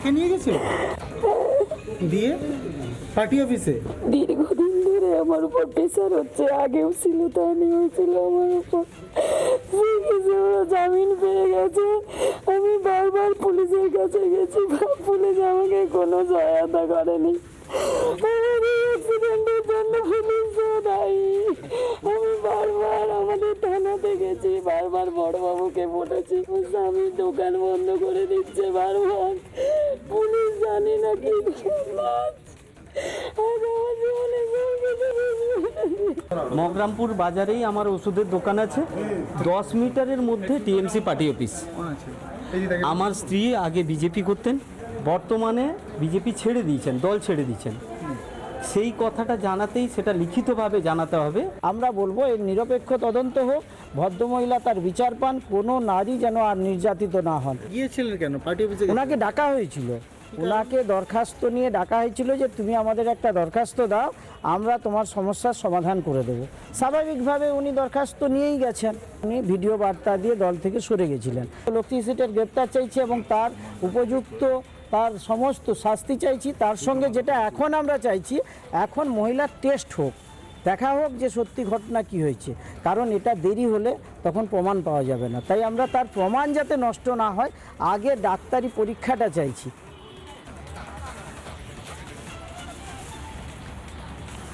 একে নিয়ে গেছে? দিয়ে পার্টি অফিসে দীর্ঘদিন ধরে আমার উপর প্রেশার হচ্ছে, আগেও ছিল তাহলে হয়েছিল আমার উপর। জামিন পেয়ে গেছে। আমি বারবার পুলিশের কাছে গেছি, পুলিশ আমাকে কোনো সহায়তা করেনি। গেছি বারবার বড়বাবুকে বলেছি স্বামী দোকান বন্ধ করে দিচ্ছে বারবার। পুলিশ জানি না কি মগরামপুর বাজারেই আমার ওষুধের দোকান আছে। দশ মিটারের মধ্যে টিএমসি পার্টি অফিস। আমার স্ত্রী আগে বিজেপি করতেন বর্তমানে বিজেপি ছেড়ে দিয়েছেন দল ছেড়ে দিয়েছেন। সেই কথাটা জানাতেই সেটা লিখিতভাবে জানাতে হবে। আমরা বলব এর নিরপেক্ষ তদন্ত হোক ভদ্রমহিলা তার বিচার পান কোনো নারী যেন আর নির্যাতিত না হন। গিয়েছিলেন কেন? পার্টি অফিসে ওনাকে ডাকা হয়েছিল। ওনাকে দরখাস্ত নিয়ে ডাকা হয়েছিল যে তুমি আমাদের একটা দরখাস্ত দাও আমরা তোমার সমস্যার সমাধান করে দেবো। স্বাভাবিকভাবে উনি দরখাস্ত নিয়েই গেছেন। উনি ভিডিও বার্তা দিয়ে দল থেকে সরে গেছিলেন। লক্ষ্মী সিটের গ্রেপ্তার চাইছে এবং তার উপযুক্ত তার সমস্ত শাস্তি চাইছি। তার সঙ্গে যেটা এখন আমরা চাইছি এখন মহিলার টেস্ট হোক। দেখা হোক যে সত্যি ঘটনা কি হয়েছে। কারণ এটা দেরি হলে তখন প্রমাণ পাওয়া যাবে না। তাই আমরা তার প্রমাণ যাতে নষ্ট না হয়, আগে ডাক্তারি পরীক্ষাটা চাইছি।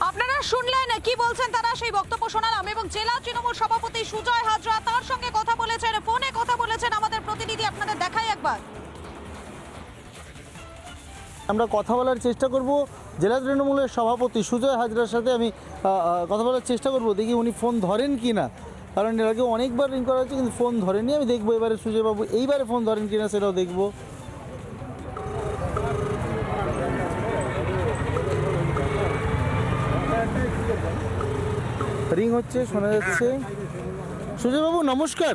আপনারা শুনলেন, কি বলছেন তারা সেই বক্তব্য শোনালাম এবং জেলা তৃণমূল সভাপতি সুজয় হাজরা আমরা কথা বলার চেষ্টা করব। জেলা তৃণমূলের সভাপতি সুজয় হাজরার সাথে আমি কথা বলার চেষ্টা করব। দেখি উনি ফোন ধরেন কি না। কারণ এর আগে অনেকবার রিং করা হচ্ছে কিন্তু ফোন ধরেনি আমি দেখব এবারে সুজয়বাবু এইবারে ফোন ধরেন কিনা সেটাও দেখব। রিং হচ্ছে, শোনা যাচ্ছে। সুজয়বাবু নমস্কার।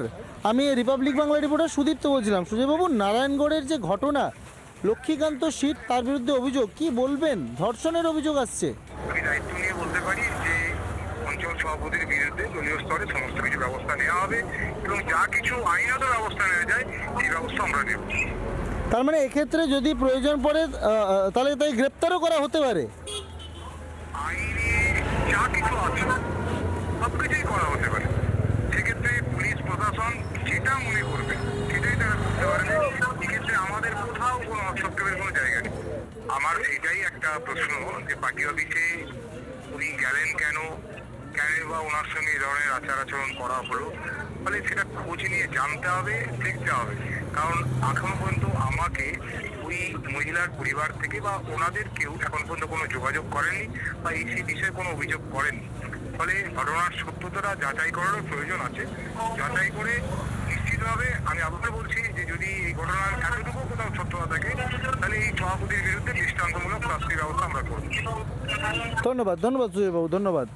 আমি রিপাবলিক বাংলা রিপোর্টার সুদীপ্ত বলছিলাম। সুজয়বাবু নারায়ণগড়ের যে ঘটনা লক্ষ্মীকান্ত শীত তার বিরুদ্ধে অভিযোগ। কি বলবেন? ধর্ষণের অভিযোগ আসছে। আমি দায়িত্ব নিয়ে বলতে পারি যে অঞ্চল সভাপতির বিরুদ্ধে দলীয় স্তরে সমস্ত কিছু ব্যবস্থা নেওয়া হবে এবং যা কিছু আইনত ব্যবস্থা নেওয়া যায় সেই ব্যবস্থা আমরা নেব। তার মানে এক্ষেত্রে যদি প্রয়োজন পড়ে তাহলে তাই গ্রেপ্তারও করা হতে পারে। আইনে যা কিছু আছে সব কিছুই করা হতে পারে সেক্ষেত্রে পুলিশ প্রশাসন যেটা মনে করবে সেটাই তারা করতে পারবে এক্ষেত্রে আমাদের কোথাও কোনো হস্তক্ষেপের কোনো জায়গা নেই সেটাই একটা প্রশ্ন যে পার্টি অফিসে উনি গেলেন কেন? কেন বা ওনার সঙ্গে এই ধরনের আচার আচরণ করা হলো? ফলে সেটা খোঁজ নিয়ে জানতে হবে, দেখতে হবে। কারণ এখনও পর্যন্ত আমাকে ওই মহিলার পরিবার থেকে বা ওনাদের কেউ এখন পর্যন্ত কোনো যোগাযোগ করেনি বা এই সেই বিষয়ে কোনো অভিযোগ করেনি ফলে ঘটনার সত্যতাটা যাচাই করারও প্রয়োজন আছে। যাচাই করে নিশ্চিতভাবে আমি আবার বলছি যে যদি এই ঘটনার এতটুকু কোথাও সত্যতা থাকে তাহলে এই সভাপতির বিরুদ্ধে দৃষ্টান্তমূলক শাস্তির ব্যবস্থা আমরা করব ধন্যবাদ ধন্যবাদ সুজয়বাবু, ধন্যবাদ।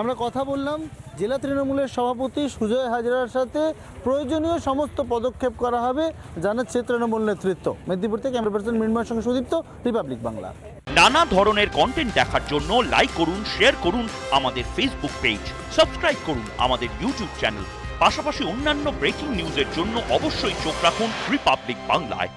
আমরা কথা বললাম জেলা তৃণমূলের সভাপতি সুজয় হাজরার সাথে। প্রয়োজনীয় সমস্ত পদক্ষেপ করা হবে, জানাচ্ছে তৃণমূল নেতৃত্ব। মেদিনীপুর থেকে ক্যামেরা পার্সন মৃন্ময়ের সঙ্গে সুদীপ্ত, রিপাবলিক বাংলা। নানা ধরনের কন্টেন্ট দেখার জন্য লাইক করুন শেয়ার করুন আমাদের ফেসবুক পেজ সাবস্ক্রাইব করুন আমাদের ইউটিউব চ্যানেল পাশাপাশি অন্যান্য ব্রেকিং নিউজের জন্য অবশ্যই চোখ রাখুন রিপাবলিক বাংলায়